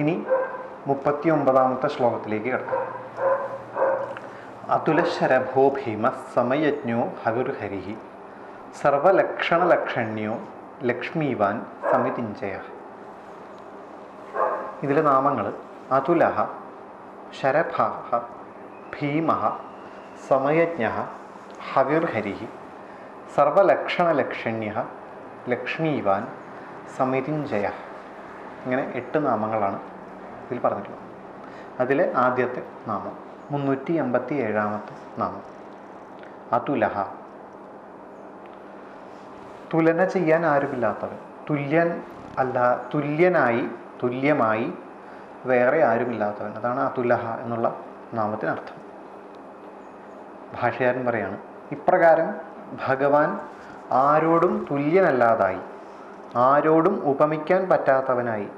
ഇനി മുപ്പത്തി ഒമ്പതാമത്തെ ശ്ലോകത്തിലേക്ക് കിടക്കാം. അതുലശരഭോ ഭീമ സമയജ്ഞോ ഹവിർഹരിഹി സർവലക്ഷണലക്ഷണ്യോ ലക്ഷ്മീവാൻ സമിതിഞ്ചയ. ഇതിലെ നാമങ്ങൾ അതുലഹ ശരഭാഹ ഭീമ സമയജ്ഞ ഹവിർഹരി സർവലക്ഷണലക്ഷണ്യ ലക്ഷ്മീവാൻ സമിതിഞ്ചയ. ഇങ്ങനെ എട്ട് നാമങ്ങളാണ് ഇതിൽ പറഞ്ഞിട്ടുള്ളത്. അതിലെ ആദ്യത്തെ നാമം മുന്നൂറ്റി എൺപത്തി ഏഴാമത്തെ നാമം. അതുലഹ. തുലന ചെയ്യാൻ ആരുമില്ലാത്തവൻ. തുല്യൻ അല്ല തുല്യനായി തുല്യമായി വേറെ ആരുമില്ലാത്തവൻ. അതാണ് അതുലഹ എന്നുള്ള നാമത്തിനർത്ഥം ഭാഷകാരൻ പറയാണ് ഇപ്രകാരം ഭഗവാൻ ആരോടും തുല്യനല്ലാതായി. ആരോടും ഉപമിക്കാൻ പറ്റാത്തവനായി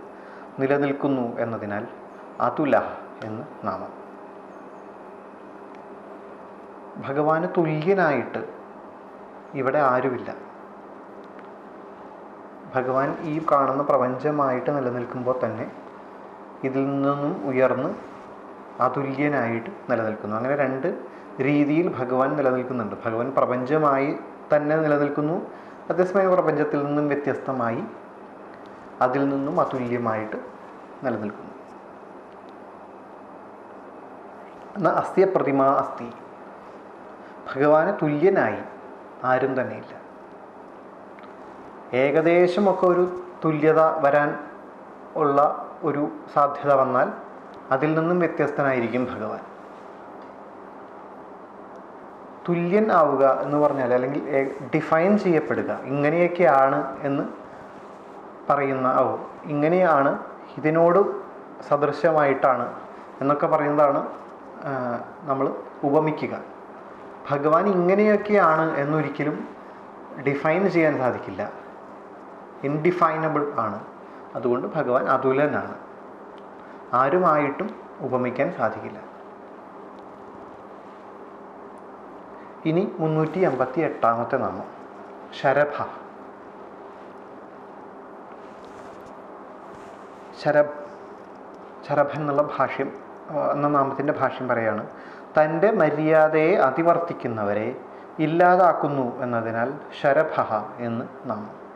നിലനിൽക്കുന്നു എന്നതിനാൽ അതുല എന്ന് നാമം. ഭഗവാന് തുല്യനായിട്ട് ഇവിടെ ആരുമില്ല. ഭഗവാൻ ഈ കാണുന്ന പ്രപഞ്ചമായിട്ട് നിലനിൽക്കുമ്പോൾ തന്നെ ഇതിൽ നിന്നും ഉയർന്ന് അതുല്യനായിട്ട് നിലനിൽക്കുന്നു. അങ്ങനെ രണ്ട് രീതിയിൽ ഭഗവാൻ നിലനിൽക്കുന്നുണ്ട്. ഭഗവാൻ പ്രപഞ്ചമായി തന്നെ നിലനിൽക്കുന്നു. അതേസമയം പ്രപഞ്ചത്തിൽ നിന്നും വ്യത്യസ്തമായി അതിൽ നിന്നും അതുല്യമായിട്ട് നിലനിൽക്കുന്നു. എന്നാൽ അസ്ഥിയ പ്രതിമ അസ്ഥി. ഭഗവാന് തുല്യനായി ആരും തന്നെയില്ല. ഏകദേശമൊക്കെ ഒരു തുല്യത വരാൻ ഉള്ള ഒരു സാധ്യത വന്നാൽ അതിൽ നിന്നും വ്യത്യസ്തനായിരിക്കും ഭഗവാൻ. തുല്യൻ ആവുക എന്ന് പറഞ്ഞാൽ അല്ലെങ്കിൽ ഡിഫൈൻ ചെയ്യപ്പെടുക. ഇങ്ങനെയൊക്കെയാണ് എന്ന് പറയുന്ന ഓ ഇങ്ങനെയാണ് ഇതിനോട് സദൃശമായിട്ടാണ് എന്നൊക്കെ പറയുന്നതാണ് നമ്മൾ ഉപമിക്കുക. ഭഗവാൻ ഇങ്ങനെയൊക്കെയാണ് എന്നൊരിക്കലും ഡിഫൈൻ ചെയ്യാൻ സാധിക്കില്ല. ഇൻഡിഫൈനബിൾ ആണ്. അതുകൊണ്ട് ഭഗവാൻ അതുലനാണ്. ആരുമായിട്ടും ഉപമിക്കാൻ സാധിക്കില്ല. ഇനി മുന്നൂറ്റി എൺപത്തി എട്ടാമത്തെ നാമം. ശരഭ. ശരഭ് ശരഭ എന്നുള്ള ഭാഷ്യം എന്ന നാമത്തിന്റെ ഭാഷ്യം പറയാണ്. തന്റെ മര്യാദയെ അതിവർത്തിക്കുന്നവരെ ഇല്ലാതാക്കുന്നു എന്നതിനാൽ ശരഭ എന്ന് നാമം.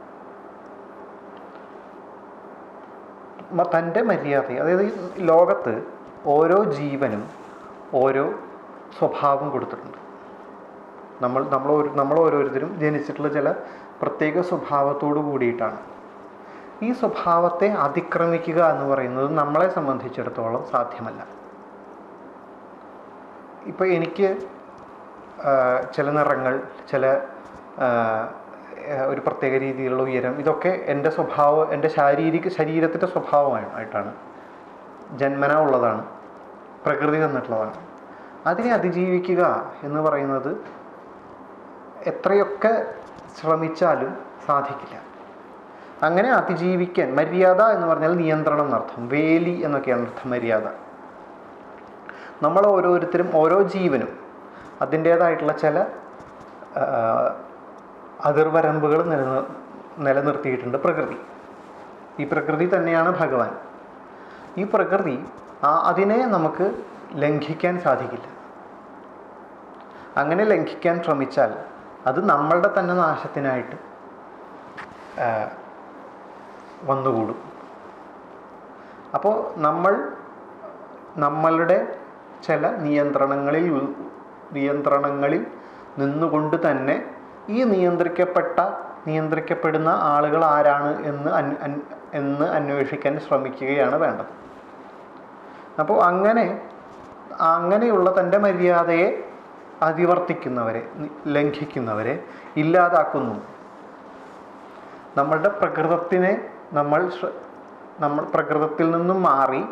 തന്റെ മര്യാദ അതായത് ലോകത്ത് ഓരോ ജീവനും ഓരോ സ്വഭാവം കൊടുത്തിട്ടുണ്ട്. നമ്മൾ നമ്മൾ നമ്മൾ ഓരോരുത്തരും ജനിച്ചിട്ടുള്ള ചില പ്രത്യേക സ്വഭാവത്തോടു കൂടിയിട്ടാണ്. ഈ സ്വഭാവത്തെ അതിക്രമിക്കുക എന്ന് പറയുന്നത് നമ്മളെ സംബന്ധിച്ചിടത്തോളം സാധ്യമല്ല. ഇപ്പോൾ എനിക്ക് ചില നിറങ്ങൾ ചില ഒരു പ്രത്യേക രീതിയിലുള്ള ഉയരം ഇതൊക്കെ എന്റെ സ്വഭാവം എന്റെ ശാരീരിക ശരീരത്തിന്റെ സ്വഭാവമായിട്ടാണ്. ജന്മന ഉള്ളതാണ് പ്രകൃതി തന്നിട്ടുള്ളതാണ്. അതിനെ അതിജീവിക്കുക എന്ന് പറയുന്നത് എത്രയൊക്കെ ശ്രമിച്ചാലും സാധിക്കില്ല. അങ്ങനെ അതിജീവിക്കാൻ മര്യാദ എന്ന് പറഞ്ഞാൽ നിയന്ത്രണം എന്നർത്ഥം വേലി എന്നൊക്കെയാണ് അർത്ഥം മര്യാദ. നമ്മൾ ഓരോരുത്തരും ഓരോ ജീവനും അതിന്റേതായിട്ടുള്ള ചില അതിർവരമ്പുകൾ നില നിലനിർത്തിയിട്ടുണ്ട് പ്രകൃതി. ഈ പ്രകൃതി തന്നെയാണ് ഭഗവാൻ. ഈ പ്രകൃതി അതിനെ നമുക്ക് ലംഘിക്കാൻ സാധിക്കില്ല. അങ്ങനെ ലംഘിക്കാൻ ശ്രമിച്ചാൽ അത് നമ്മളുടെ തന്നെ നാശത്തിനായിട്ട് വന്നുകൂടും. അപ്പോൾ നമ്മൾ നമ്മളുടെ ചില നിയന്ത്രണങ്ങളിൽ നിയന്ത്രണങ്ങളിൽ നിന്നുകൊണ്ട് തന്നെ ഈ നിയന്ത്രിക്കപ്പെട്ട നിയന്ത്രിക്കപ്പെടുന്ന ആളുകൾ ആരാണ് എന്ന് എന്ന് അന്വേഷിക്കാൻ ശ്രമിക്കുകയാണ് വേണ്ടത്. അപ്പോൾ അങ്ങനെ അങ്ങനെയുള്ള തന്റെ മര്യാദയെ അതിവർത്തിക്കുന്നവരെ ലംഘിക്കുന്നവരെ ഇല്ലാതാക്കുന്നു. നമ്മളുടെ പ്രകൃതത്തിനെ നമ്മൾ നമ്മൾ പ്രകൃതത്തിൽ നിന്നും മാറി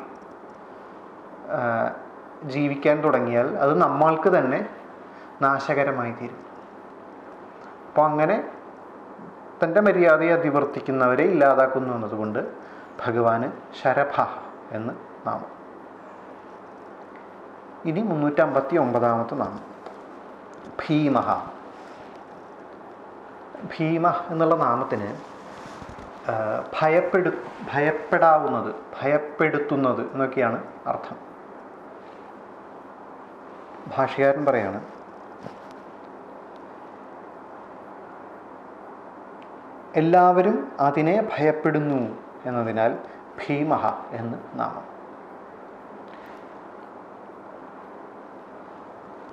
ജീവിക്കാൻ തുടങ്ങിയാൽ അത് നമ്മൾക്ക് തന്നെ നാശകരമായി തീരും. അപ്പോൾ അങ്ങനെ തന്റെ മര്യാദയെ അതിവർത്തിക്കുന്നവരെ ഇല്ലാതാക്കുന്നു എന്നതുകൊണ്ട് ഭഗവാന് ശരഭ എന്ന് നാമം. ഇനി മുന്നൂറ്റമ്പത്തി ഒമ്പതാമത്തെ നാമം. ഭീമഹ. ഭീമ എന്നുള്ള നാമത്തിന് ഭയപ്പെടു ഭയപ്പെടാവുന്നത് ഭയപ്പെടുത്തുന്നത് എന്നൊക്കെയാണ് അർത്ഥം. ഭാഷകാരൻ പറയാണ് എല്ലാവരും അതിനെ ഭയപ്പെടുന്നു എന്നതിനാൽ ഭീമഹ എന്ന് നാമം.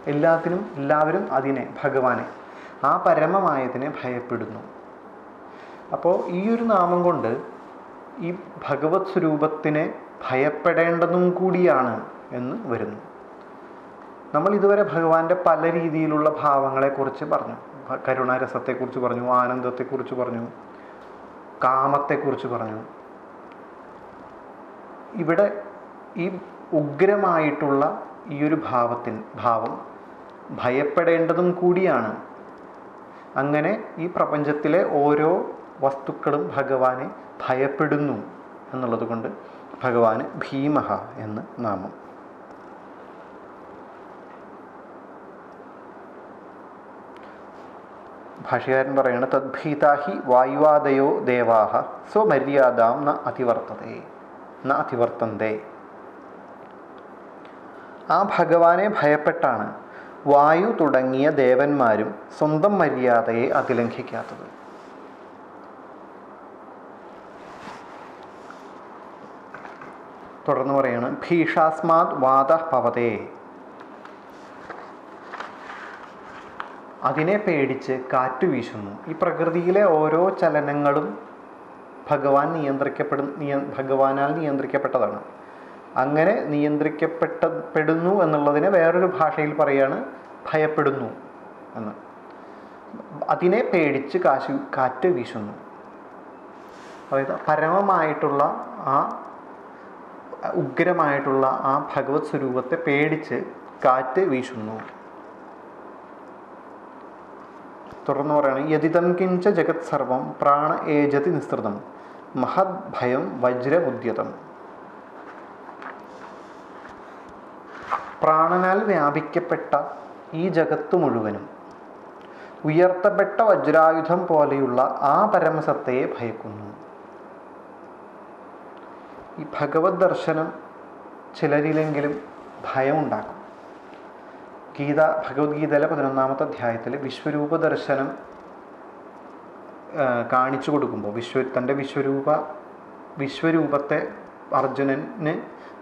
എല്ലാത്തിനും എല്ലാവരും അതിനെ ഭഗവാനെ ആ പരമമായതിനെ ഭയപ്പെടുന്നു. അപ്പോൾ ഈ ഒരു നാമം കൊണ്ട് ഈ ഭഗവത് സ്വരൂപത്തിനെ ഭയപ്പെടേണ്ടതും കൂടിയാണ് എന്ന് വരുന്നു. നമ്മൾ ഇതുവരെ ഭഗവാന്റെ പല രീതിയിലുള്ള ഭാവങ്ങളെക്കുറിച്ച് പറഞ്ഞു. കരുണാരസത്തെക്കുറിച്ച് പറഞ്ഞു ആനന്ദത്തെക്കുറിച്ച് പറഞ്ഞു കാമത്തെക്കുറിച്ച് പറഞ്ഞു. ഇവിടെ ഈ ഉഗ്രമായിട്ടുള്ള ഈ ഒരു ഭാവത്തിൻ ഭാവം ഭയപ്പെടേണ്ടതും കൂടിയാണ്. അങ്ങനെ ഈ പ്രപഞ്ചത്തിലെ ഓരോ വസ്തുക്കളും ഭഗവാനെ ഭയപ്പെടുന്നു എന്നുള്ളത് കൊണ്ട് ഭഗവാന് ഭീമഹ എന്ന് നാമം. ഭാഷകാരൻ പറയുന്നത് തദ്ഭീതാഹി വായുവാദയോ ദേവാഹ സ്വമര്യാദാം ന അതിവർത്തതേ ന അതിവർത്തന്തേ. ആ ഭഗവാനെ ഭയപ്പെട്ടാണ് വായു തുടങ്ങിയ ദേവന്മാരും സ്വന്തം മര്യാദയെ അതിലംഘിക്കാത്തത് തുടർന്ന് പറയാണ് ഭീഷാസ്മാത് വാദ പവതേ അതിനെ പേടിച്ച് കാറ്റ് വീശുന്നു. ഈ പ്രകൃതിയിലെ ഓരോ ചലനങ്ങളും ഭഗവാൻ നിയന്ത്രിക്കപ്പെടുന്ന നിയ ഭഗവാനാൽ നിയന്ത്രിക്കപ്പെട്ടതാണ്. അങ്ങനെ നിയന്ത്രിക്കപ്പെട്ടപ്പെടുന്നു എന്നുള്ളതിനെ വേറൊരു ഭാഷയിൽ പറയാണ് ഭയപ്പെടുന്നു എന്ന്. അതിനെ പേടിച്ച് കാശു കാറ്റ് വീശുന്നു. അതായത് പരമമായിട്ടുള്ള ആ ഉഗ്രമായിട്ടുള്ള ആ ഭഗവത് സ്വരൂപത്തെ പേടിച്ച് കാറ്റ് വീശുന്നു. തുടർന്ന് പറയാണ് യതിതം കിഞ്ച ജഗത് സർവം പ്രാണ ഏജതി നിസ്തൃതം. മഹത് ഭയം വജ്രമുദ്യതം പ്രാണനാൽ വ്യാപിക്കപ്പെട്ട ഈ ജഗത്ത് മുഴുവനും ഉയർത്തപ്പെട്ട വജ്രായുധം പോലെയുള്ള ആ പരമസത്തയെ ഭയക്കുന്നു. ഈ ഭഗവത് ദർശനം ചിലരിലെങ്കിലും ഭയമുണ്ടാക്കും. ഗീത ഭഗവത്ഗീതയിലെ പതിനൊന്നാമത്തെ അധ്യായത്തിൽ വിശ്വരൂപ ദർശനം കാണിച്ചു കൊടുക്കുമ്പോൾ വിശ്വ തന്റെ വിശ്വരൂപ വിശ്വരൂപത്തെ അർജുനന്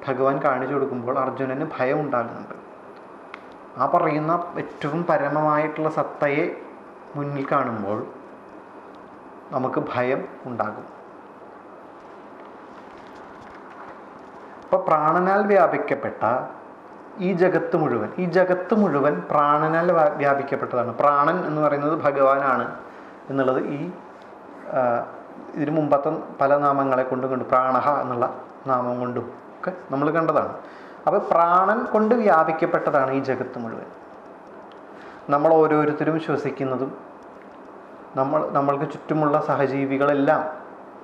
ഭഗവാൻ കാണിച്ചു കൊടുക്കുമ്പോൾ അർജുനന് ഭയം ഉണ്ടാകുന്നുണ്ട്. ആ പറയുന്ന ഏറ്റവും പരമമായിട്ടുള്ള സത്തയെ മുന്നിൽ കാണുമ്പോൾ നമുക്ക് ഭയം ഉണ്ടാകും. അപ്പോൾ പ്രാണനാൽ വ്യാപിക്കപ്പെട്ട ഈ ജഗത്ത് മുഴുവൻ ഈ ജഗത്ത് മുഴുവൻ പ്രാണനാൽ വ്യാപിക്കപ്പെട്ടതാണ്. പ്രാണൻ എന്ന് പറയുന്നത് ഭഗവാനാണ് എന്നുള്ളത് ഈ ഇതിനു മുമ്പത്തെ പല നാമങ്ങളെ കൊണ്ടും കണ്ടു. പ്രാണഹ എന്നുള്ള നാമം കൊണ്ടും. ഒക്കെ നമ്മൾ കണ്ടതാണ്. അപ്പോൾ പ്രാണൻ കൊണ്ട് വ്യാപിക്കപ്പെട്ടതാണ് ഈ ജഗത്ത് മുഴുവൻ. നമ്മൾ ഓരോരുത്തരും ശ്വസിക്കുന്നതും നമ്മൾ നമ്മൾക്ക് ചുറ്റുമുള്ള സഹജീവികളെല്ലാം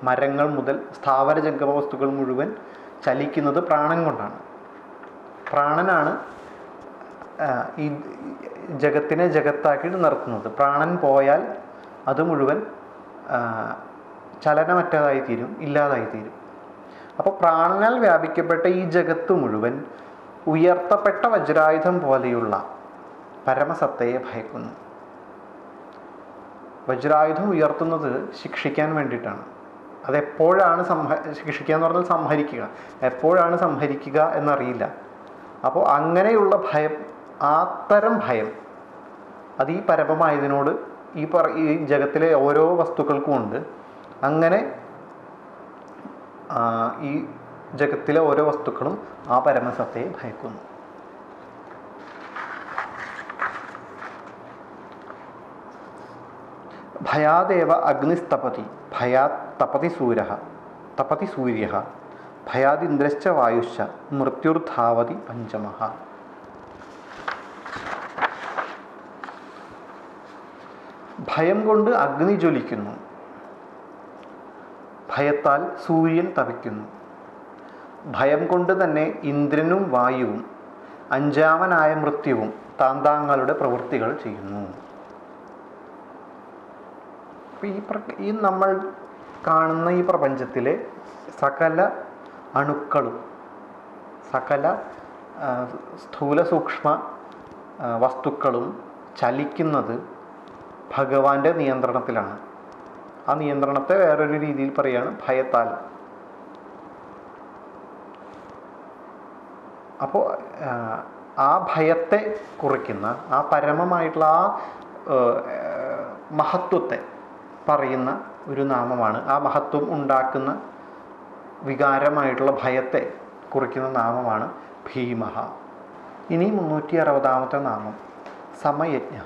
മരങ്ങൾ മുതൽ സ്ഥാവര ജംഗമ വസ്തുക്കൾ മുഴുവൻ ചലിക്കുന്നത് പ്രാണൻ കൊണ്ടാണ്. പ്രാണനാണ് ഈ ജഗത്തിനെ ജഗത്താക്കിയിട്ട് നിർത്തുന്നത്. പ്രാണൻ പോയാൽ അത് മുഴുവൻ ചലനമറ്റതായി തീരും ഇല്ലാതായി തീരും അപ്പോൾ പ്രാണനാൽ വ്യാപിക്കപ്പെട്ട ഈ ജഗത്ത് മുഴുവൻ ഉയർത്തപ്പെട്ട വജ്രായുധം പോലെയുള്ള പരമസത്തയെ ഭയക്കുന്നു. വജ്രായുധം ഉയർത്തുന്നത് ശിക്ഷിക്കാൻ വേണ്ടിയിട്ടാണ്. അതെപ്പോഴാണ് സംഹ ശിക്ഷിക്കുക എന്ന് പറഞ്ഞാൽ സംഹരിക്കുക. എപ്പോഴാണ് സംഹരിക്കുക എന്നറിയില്ല. അപ്പോൾ അങ്ങനെയുള്ള ഭയം ആത്തരം ഭയം അത് ഈ പരമമായതിനോട് ഈ പറ ഈ ജഗത്തിലെ ഓരോ വസ്തുക്കൾക്കും ഉണ്ട്. അങ്ങനെ ഈ ജഗത്തിലെ ഓരോ വസ്തുക്കളും ആ പരമസത്തയെ ഭയക്കുന്നു. ഭയാദേവ അഗ്നിസ്തപതി ഭയാത് തപതി സൂര്യ തപതി സൂര്യ ഭയാദിന്ദ്രശ്ച വായുശ്ച മൃത്യുർധാവതി പഞ്ചമ ഭയം കൊണ്ട് അഗ്നി ജ്വലിക്കുന്നു. ഭയത്താൽ സൂര്യൻ തപിക്കുന്നു ഭയം കൊണ്ട് തന്നെ ഇന്ദ്രനും വായുവും അഞ്ചാമനായ മൃത്യുവും താന്താങ്ങളുടെ പ്രവൃത്തികൾ ചെയ്യുന്നു. ഈ ഈ നമ്മൾ കാണുന്ന ഈ പ്രപഞ്ചത്തിലെ സകല അണുക്കളും സകല സ്ഥൂല സൂക്ഷ്മ വസ്തുക്കളും ചലിക്കുന്നത് ഭഗവാന്റെ നിയന്ത്രണത്തിലാണ്. ആ നിയന്ത്രണത്തെ വേറൊരു രീതിയിൽ പറയുകയാണ് ഭയത്താൽ. അപ്പോൾ ആ ഭയത്തെ കുറിക്കുന്ന ആ പരമമായിട്ടുള്ള ആ മഹത്വത്തെ പറയുന്ന ഒരു നാമമാണ്. ആ മഹത്വം ഉണ്ടാക്കുന്ന വികാരമായിട്ടുള്ള ഭയത്തെ കുറിക്കുന്ന നാമമാണ് ഭീമഹ. ഇനി മുന്നൂറ്റി അറുപതാമത്തെ നാമം സമയജ്ഞ.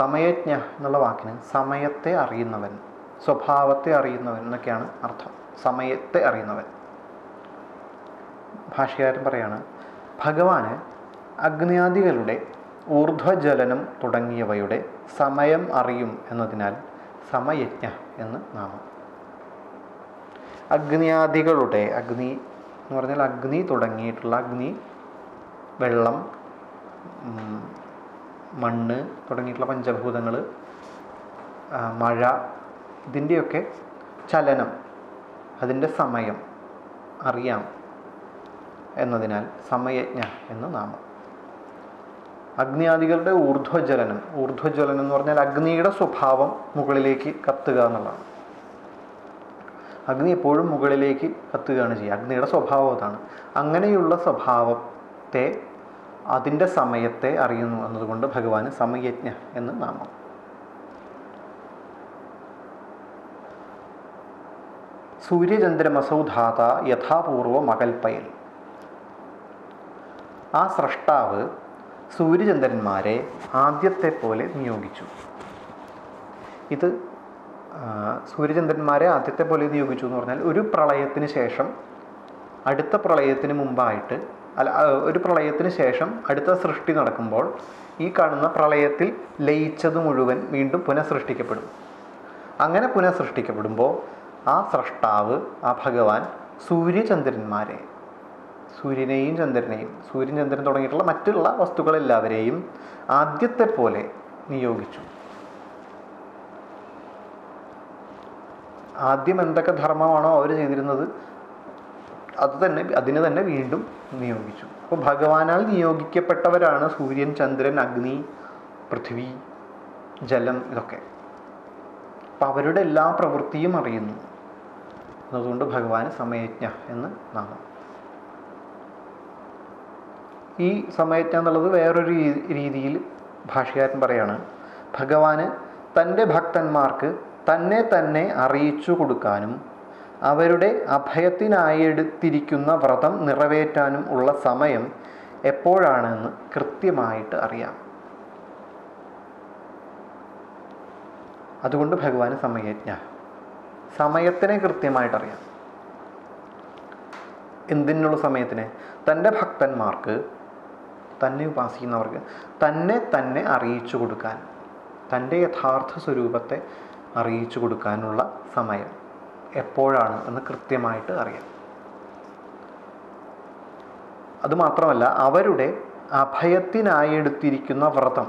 സമയജ്ഞ എന്നുള്ള വാക്കിന് സമയത്തെ അറിയുന്നവൻ സ്വഭാവത്തെ അറിയുന്നവൻ എന്നൊക്കെയാണ് അർത്ഥം. സമയത്തെ അറിയുന്നവൻ. ഭാഷകാരൻ പറയാണ് ഭഗവാന് അഗ്നിയാദികളുടെ ഊർധ്വജലനം തുടങ്ങിയവയുടെ സമയം അറിയും എന്നതിനാൽ സമയജ്ഞ എന്ന് നാമം. അഗ്നിയാദികളുടെ അഗ്നി എന്ന് പറഞ്ഞാൽ അഗ്നി തുടങ്ങിയിട്ടുള്ള അഗ്നി വെള്ളം മണ്ണ് തുടങ്ങിയിട്ടുള്ള പഞ്ചഭൂതങ്ങൾ മഴ ഇതിന്റെയൊക്കെ ചലനം അതിന്റെ സമയം അറിയാം എന്നതിനാൽ സമയജ്ഞ എന്ന് നാമം. അഗ്നിയാദികളുടെ ഊർധ്വജ്വലനം ഊർധ്വജ്വലനം എന്ന് പറഞ്ഞാൽ അഗ്നിയുടെ സ്വഭാവം മുകളിലേക്ക് കത്തുക എന്നുള്ളതാണ്. അഗ്നി എപ്പോഴും മുകളിലേക്ക് കത്തുകയാണ് ചെയ്യുക. അഗ്നിയുടെ സ്വഭാവം അതാണ്. അങ്ങനെയുള്ള സ്വഭാവത്തെ അതിന്റെ സമയത്തെ അറിയുന്നു എന്നതുകൊണ്ട് ഭഗവാന് സമയജ്ഞ എന്ന് നാമം. സൂര്യചന്ദ്രമസൗധാത യഥാപൂർവം അകൽപ്പയൽ. ആ സ്രഷ്ടാവ് സൂര്യചന്ദ്രന്മാരെ ആദ്യത്തെ പോലെ നിയോഗിച്ചു. ഇത് സൂര്യചന്ദ്രന്മാരെ ആദ്യത്തെ പോലെ നിയോഗിച്ചു എന്ന് പറഞ്ഞാൽ ഒരു പ്രളയത്തിന് ശേഷം അടുത്ത പ്രളയത്തിന് മുമ്പായിട്ട് അല്ല ഒരു പ്രളയത്തിന് ശേഷം അടുത്ത സൃഷ്ടി നടക്കുമ്പോൾ ഈ കാണുന്ന പ്രളയത്തിൽ ലയിച്ചത് മുഴുവൻ വീണ്ടും പുനഃസൃഷ്ടിക്കപ്പെടും. അങ്ങനെ പുനഃസൃഷ്ടിക്കപ്പെടുമ്പോൾ ആ സ്രഷ്ടാവ് ആ ഭഗവാൻ സൂര്യചന്ദ്രന്മാരെ സൂര്യനെയും ചന്ദ്രനെയും സൂര്യൻ ചന്ദ്രൻ തുടങ്ങിയിട്ടുള്ള മറ്റുള്ള വസ്തുക്കളെല്ലാവരെയും ആദ്യത്തെ പോലെ നിയോഗിച്ചു. ആദ്യം എന്തൊക്കെ ധർമ്മമാണോ അവർ ചെയ്തിരുന്നത്? അത് തന്നെ അതിന് തന്നെ വീണ്ടും നിയോഗിച്ചു. അപ്പോൾ ഭഗവാനാൽ നിയോഗിക്കപ്പെട്ടവരാണ് സൂര്യൻ ചന്ദ്രൻ അഗ്നി പൃഥ്വി ജലം ഇതൊക്കെ. അപ്പം അവരുടെ എല്ലാ പ്രവൃത്തിയും അറിയുന്നു. അതുകൊണ്ട് ഭഗവാൻ സമയജ്ഞ എന്ന് നാമം. ഈ സമയജ്ഞ എന്നുള്ളത് വേറൊരു രീതിയിൽ ഭാഷകാരൻ പറയാണ് ഭഗവാന് തന്റെ ഭക്തന്മാർക്ക് തന്നെ തന്നെ അറിയിച്ചു കൊടുക്കാനും അവരുടെ അഭയത്തിനായി എടുത്തിരിക്കുന്ന വ്രതം നിറവേറ്റാനും ഉള്ള സമയം എപ്പോഴാണെന്ന് കൃത്യമായിട്ട് അറിയാം. അതുകൊണ്ട് ഭഗവാന് സമയജ്ഞ. സമയത്തിനെ കൃത്യമായിട്ട് അറിയാം എന്തിനുള്ള സമയത്തിന്? തന്റെ ഭക്തന്മാർക്ക് തന്നെ ഉപാസിക്കുന്നവർക്ക് തന്നെ തന്നെ അറിയിച്ചു കൊടുക്കാൻ തന്റെ യഥാർത്ഥ സ്വരൂപത്തെ അറിയിച്ചു കൊടുക്കാനുള്ള സമയം. എപ്പോഴാണ് എന്ന് കൃത്യമായിട്ട് അറിയാം. അതുമാത്രമല്ല അവരുടെ അഭയത്തിനായെടുത്തിരിക്കുന്ന വ്രതം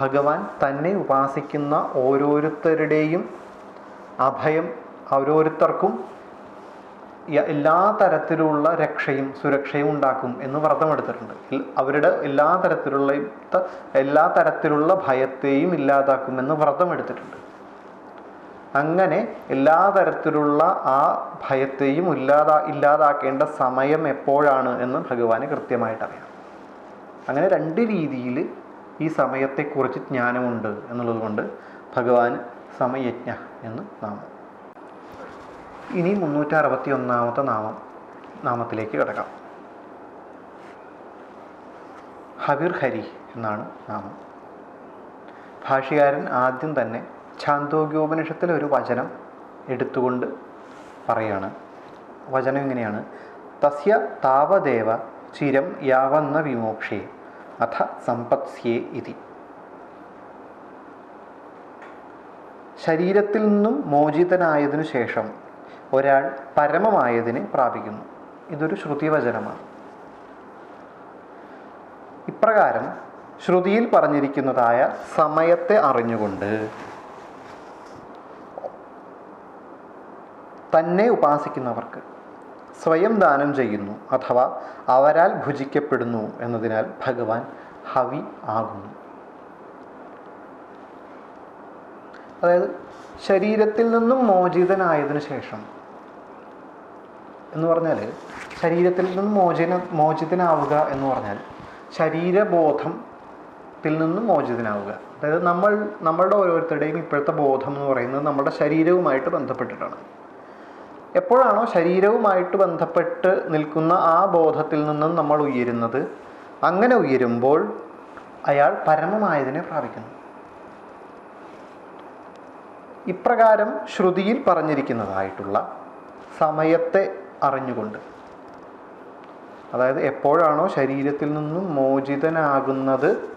ഭഗവാൻ തന്നെ ഉപാസിക്കുന്ന ഓരോരുത്തരുടെയും അഭയം ഓരോരുത്തർക്കും എല്ലാ തരത്തിലുള്ള രക്ഷയും സുരക്ഷയും ഉണ്ടാക്കും എന്ന് വ്രതമെടുത്തിട്ടുണ്ട് അവരുടെ എല്ലാ തരത്തിലുള്ള എല്ലാ തരത്തിലുള്ള ഭയത്തെയും ഇല്ലാതാക്കുമെന്ന് വ്രതമെടുത്തിട്ടുണ്ട് അങ്ങനെ എല്ലാ തരത്തിലുള്ള ആ ഭയത്തെയും ഇല്ലാതാ ഇല്ലാതാക്കേണ്ട സമയം എപ്പോഴാണ് എന്ന് ഭഗവാന് കൃത്യമായിട്ട് അറിയാം. അങ്ങനെ രണ്ട് രീതിയിൽ ഈ സമയത്തെക്കുറിച്ച് ജ്ഞാനമുണ്ട് എന്നുള്ളത് കൊണ്ട് ഭഗവാൻ സമയജ്ഞ എന്ന് നാമം. ഇനി മുന്നൂറ്റി അറുപത്തി ഒന്നാമത്തെ നാമം നാമത്തിലേക്ക് കിടക്കാം. ഹവിർ ഹരി എന്നാണ് നാമം. ഭാഷകാരൻ ആദ്യം തന്നെ ഛാന്തോഗ്യോപനിഷത്തിലെ ഒരു വചനം എടുത്തുകൊണ്ട് പറയാണ്. വചനം ഇങ്ങനെയാണ്. തസ്യ താവദേവ ചിരം യാവന്ന വിമോക്ഷേ അഥ സമ്പത്സ്യേ ഇതി. ശരീരത്തിൽ നിന്നും മോചിതനായതിനു ശേഷം ഒരാൾ പരമമായതിനെ പ്രാപിക്കുന്നു. ഇതൊരു ശ്രുതി വചനമാണ് ഇപ്രകാരം ശ്രുതിയിൽ പറഞ്ഞിരിക്കുന്നതായ സമയത്തെ അറിഞ്ഞുകൊണ്ട് തന്നെ ഉപാസിക്കുന്നവർക്ക് സ്വയം ദാനം ചെയ്യുന്നു അഥവാ അവരാൽ ഭുജിക്കപ്പെടുന്നു എന്നതിനാൽ ഭഗവാൻ ഹവി ആകുന്നു. അതായത് ശരീരത്തിൽ നിന്നും മോചിതനായതിനു ശേഷം എന്ന് പറഞ്ഞാൽ ശരീരത്തിൽ നിന്നും മോചന മോചിതനാവുക എന്ന് പറഞ്ഞാൽ ശരീരബോധത്തിൽ നിന്നും മോചിതനാവുക. അതായത് നമ്മൾ നമ്മളുടെ ഓരോരുത്തരുടെയും ഇപ്പോഴത്തെ ബോധം എന്ന് പറയുന്നത് നമ്മുടെ ശരീരവുമായിട്ട് ബന്ധപ്പെട്ടിട്ടാണ്. എപ്പോഴാണോ ശരീരവുമായിട്ട് ബന്ധപ്പെട്ട് നിൽക്കുന്ന ആ ബോധത്തിൽ നിന്നും നമ്മൾ ഉയരുന്നത് അങ്ങനെ ഉയരുമ്പോൾ അയാൾ പരമമായതിനെ പ്രാപിക്കുന്നു. ഇപ്രകാരം ശ്രുതിയിൽ പറഞ്ഞിരിക്കുന്നതായിട്ടുള്ള സമയത്തെ അറിഞ്ഞുകൊണ്ട്. അതായത് എപ്പോഴാണോ ശരീരത്തിൽ നിന്നും മോചിതനാകുന്നത്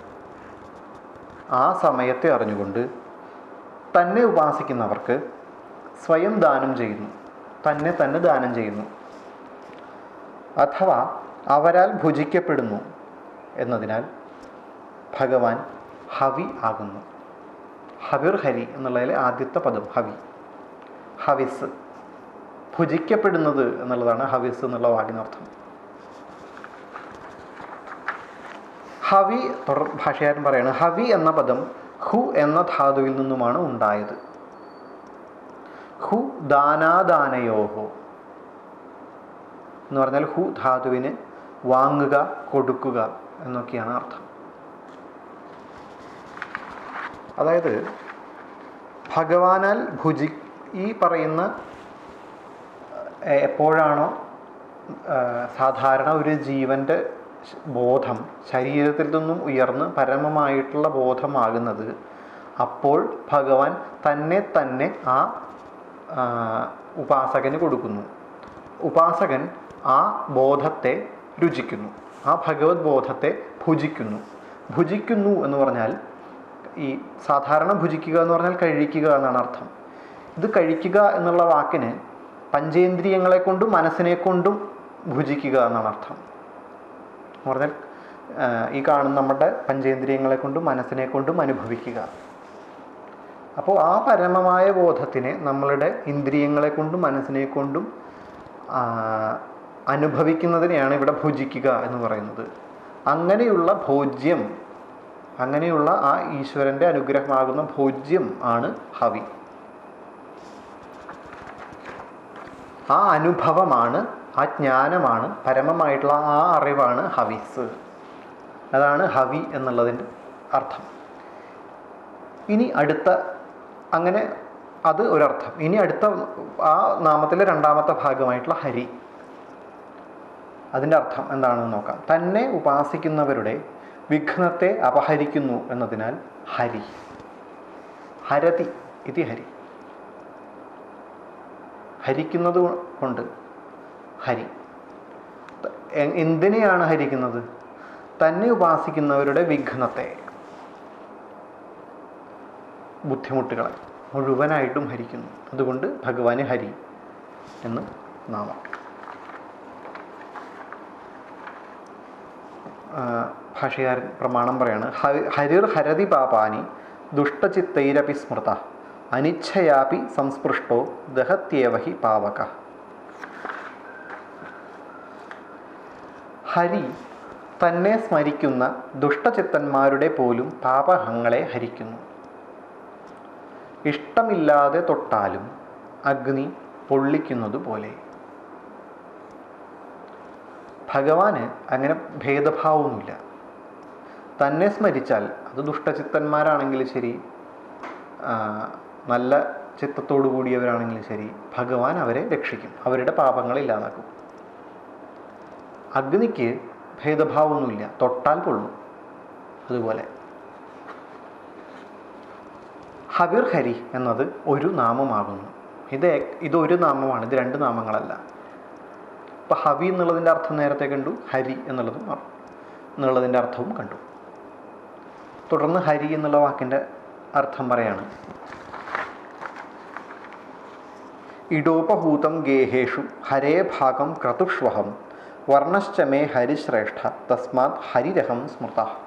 ആ സമയത്തെ അറിഞ്ഞുകൊണ്ട് തന്നെ ഉപാസിക്കുന്നവർക്ക് സ്വയം ദാനം ചെയ്യുന്നു. തന്നെ തന്നെ ദാനം ചെയ്യുന്നു. അഥവാ അവരാൽ ഭുജിക്കപ്പെടുന്നു എന്നതിനാൽ ഭഗവാൻ ഹവി ആകുന്നു. ഹവിർ ഹരി എന്നുള്ളതിലെ ആദ്യത്തെ പദം ഹവി. ഹവിസ് ഭുജിക്കപ്പെടുന്നത് എന്നുള്ളതാണ് ഹവിസ് എന്നുള്ള വാക്കിനർത്ഥം ഹവി തുടർ ഭാഷകാരൻ പറയാണ് ഹവി എന്ന പദം ഹു എന്ന ധാതുവിൽ നിന്നുമാണ് ഉണ്ടായത്. ദാനാദാനയോഹോ. എന്ന് പറഞ്ഞാൽ ഹു ധാതുവിന് വാങ്ങുക കൊടുക്കുക എന്നൊക്കെയാണ് അർത്ഥം. അതായത് ഭഗവാനാൽ ഭുജി ഈ പറയുന്ന എപ്പോഴാണോ സാധാരണ ഒരു ജീവന്റെ ബോധം ശരീരത്തിൽ നിന്നും ഉയർന്ന് പരമമായിട്ടുള്ള ബോധമാകുന്നത് അപ്പോൾ ഭഗവാൻ തന്നെ തന്നെ ആ ഉപാസകന് കൊടുക്കുന്നു. ഉപാസകൻ ആ ബോധത്തെ രുചിക്കുന്നു. ആ ഭഗവത് ബോധത്തെ ഭുജിക്കുന്നു. ഭുജിക്കുന്നു എന്ന് പറഞ്ഞാൽ ഈ സാധാരണ ഭുജിക്കുക എന്ന് പറഞ്ഞാൽ കഴിക്കുക എന്നാണ് അർത്ഥം. ഇത് കഴിക്കുക എന്നുള്ള വാക്കിന് പഞ്ചേന്ദ്രിയങ്ങളെ കൊണ്ടും മനസ്സിനെ കൊണ്ടും ഭുജിക്കുക എന്നാണ് അർത്ഥം. എന്ന് പറഞ്ഞാൽ ഈ കാണുന്ന നമ്മുടെ പഞ്ചേന്ദ്രിയങ്ങളെ കൊണ്ടും മനസ്സിനെ കൊണ്ടും അനുഭവിക്കുക. അപ്പോൾ ആ പരമമായ ബോധത്തിനെ നമ്മളുടെ ഇന്ദ്രിയങ്ങളെ കൊണ്ടും മനസ്സിനെ കൊണ്ടും അനുഭവിക്കുന്നതിനെയാണ് ഇവിടെ ഭുജിക്കുക എന്ന് പറയുന്നത്. അങ്ങനെയുള്ള ഭോജ്യം അങ്ങനെയുള്ള ആ ഈശ്വരന്റെ അനുഗ്രഹമാകുന്ന ഭോജ്യം ആണ് ഹവി ആ അനുഭവമാണ് ആ ജ്ഞാനമാണ് പരമമായിട്ടുള്ള ആ അറിവാണ് ഹവിസ്. അതാണ് ഹവി എന്നുള്ളതിന്റെ അർത്ഥം. ഇനി അടുത്ത അങ്ങനെ അത് ഒരർത്ഥം. ഇനി അടുത്ത ആ നാമത്തിലെ രണ്ടാമത്തെ ഭാഗമായിട്ടുള്ള ഹരി. അതിന്റെ അർത്ഥം എന്താണെന്ന് നോക്കാം. തന്നെ ഉപാസിക്കുന്നവരുടെ വിഘ്നത്തെ അപഹരിക്കുന്നു എന്നതിനാൽ ഹരി. ഹരതി ഇതി ഹരി. ഹരിക്കുന്നത് കൊണ്ട് ഹരി. എന്തിനെയാണ് ഹരിക്കുന്നത്? തന്നെ ഉപാസിക്കുന്നവരുടെ വിഘ്നത്തെ. ബുദ്ധിമുട്ടുകളെ മുഴുവനായിട്ടും ഹരിക്കുന്നു. അതുകൊണ്ട് ഭഗവാന് ഹരി എന്ന് നാമം. ഭാഷകാരൻ പ്രമാണം പറയാണ് ഹരിർ ഹരതി പാപാനി ദുഷ്ടചിത്തൈരപി സ്മൃത അനിച്ഛയാപി സംസ്പൃഷ്ടോ ദഹത്യേവഹി പാവക. ഹരി തന്നെ സ്മരിക്കുന്ന ദുഷ്ടചിത്തന്മാരുടെ പോലും പാപഹങ്ങളെ ഹരിക്കുന്നു. ഇഷ്ടമില്ലാതെ തൊട്ടാലും അഗ്നി പൊള്ളിക്കുന്നത് പോലെ. ഭഗവാന് അങ്ങനെ ഭേദഭാവമൊന്നുമില്ല. തന്നെ സ്മരിച്ചാൽ അത് ദുഷ്ടചിത്തന്മാരാണെങ്കിലും ശരി നല്ല ചിത്തത്തോടു കൂടിയവരാണെങ്കിലും ശരി ഭഗവാൻ അവരെ രക്ഷിക്കും അവരുടെ പാപങ്ങൾ ഇല്ലാതാക്കും. അഗ്നിക്ക് ഭേദഭാവമൊന്നുമില്ല തൊട്ടാൽ പൊള്ളും അതുപോലെ. ഹവിർ ഹരി എന്നത് ഒരു നാമമാകുന്നു. ഇത് ഏ- ഇതൊരു നാമമാണ് ഇത് രണ്ട് നാമങ്ങളല്ല. ഇപ്പം ഹവി എന്നുള്ളതിന്റെ അർത്ഥം നേരത്തെ കണ്ടു ഹരി എന്നുള്ളതും എന്നുള്ളതിന്റെ അർത്ഥവും കണ്ടു. തുടർന്ന് ഹരി എന്നുള്ള വാക്കിന്റെ അർത്ഥം പറയാണ്. ഇടോപഹൂതം ഗേഹേഷു ഹരേ ഭാഗം ക്രതുഷ്വഹം വർണശ്ചമേ ഹരിശ്രേഷ്ഠ തസ്മാത് ഹരിരഹം സ്മൃത.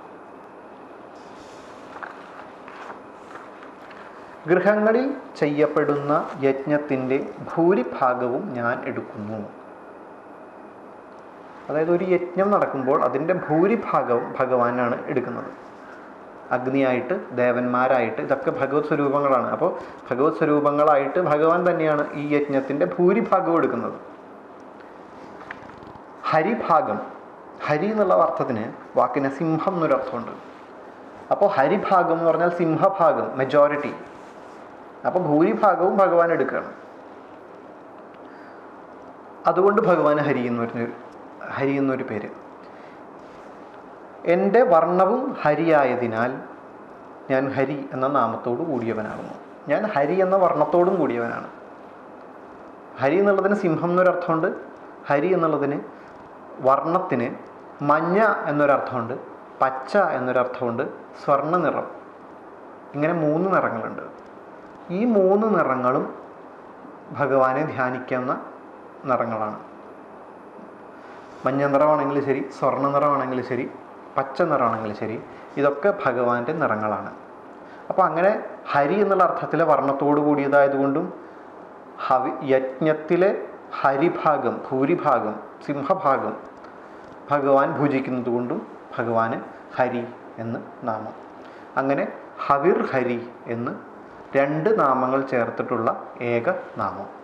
ഗൃഹങ്ങളിൽ ചെയ്യപ്പെടുന്ന യജ്ഞത്തിന്റെ ഭൂരിഭാഗവും ഞാൻ എടുക്കുന്നു. അതായത് ഒരു യജ്ഞം നടക്കുമ്പോൾ അതിന്റെ ഭൂരിഭാഗവും ഭഗവാനാണ് എടുക്കുന്നത്. അഗ്നിയായിട്ട് ദേവന്മാരായിട്ട് ഇതൊക്കെ ഭഗവത് സ്വരൂപങ്ങളാണ്. അപ്പോൾ ഭഗവത് സ്വരൂപങ്ങളായിട്ട് ഭഗവാൻ തന്നെയാണ് ഈ യജ്ഞത്തിന്റെ ഭൂരിഭാഗവും എടുക്കുന്നത്. ഹരിഭാഗം ഹരി എന്നുള്ള അർത്ഥത്തിന് വാക്കിന് സിംഹം എന്നൊരർത്ഥമുണ്ട്. അപ്പോൾ ഹരിഭാഗം എന്ന് പറഞ്ഞാൽ സിംഹഭാഗം മെജോറിറ്റി അപ്പോൾ ഭൂരിഭാഗവും ഭഗവാൻ എടുക്കുകയാണ്. അതുകൊണ്ട് ഭഗവാൻ ഹരി എന്നൊരു ഹരി എന്നൊരു പേര്. എന്റെ വർണവും ഹരിയായതിനാൽ ഞാൻ ഹരി എന്ന നാമത്തോട് കൂടിയവനാകുന്നു. ഞാൻ ഹരി എന്ന വർണത്തോടും കൂടിയവനാണ്. ഹരി എന്നുള്ളതിന് സിംഹം എന്നൊരർത്ഥമുണ്ട്. ഹരി എന്നുള്ളതിന് വർണത്തിന് മഞ്ഞ എന്നൊരർത്ഥമുണ്ട്. പച്ച എന്നൊരർത്ഥമുണ്ട്. സ്വർണ നിറം ഇങ്ങനെ മൂന്ന് നിറങ്ങളുണ്ട്. ഈ മൂന്ന് നിറങ്ങളും ഭഗവാനെ ധ്യാനിക്കുന്ന നിറങ്ങളാണ്. മഞ്ഞ നിറമാണെങ്കിലും ശരി സ്വർണ നിറമാണെങ്കിലും ശരി പച്ച നിറമാണെങ്കിലും ശരി ഇതൊക്കെ ഭഗവാന്റെ നിറങ്ങളാണ്. അപ്പോൾ അങ്ങനെ ഹരി എന്നുള്ള അർത്ഥത്തിലെ വർണത്തോടു കൂടിയതായതുകൊണ്ടും ഹവി യജ്ഞത്തിലെ ഹരിഭാഗം ഭൂരിഭാഗം സിംഹഭാഗം ഭഗവാൻ ഭുജിക്കുന്നത് കൊണ്ടും ഭഗവാന് ഹരി എന്ന് നാമം. അങ്ങനെ ഹവിർ ഹരി എന്ന് രണ്ട് നാമങ്ങൾ ചേർത്തിട്ടുള്ള ഏക നാമം.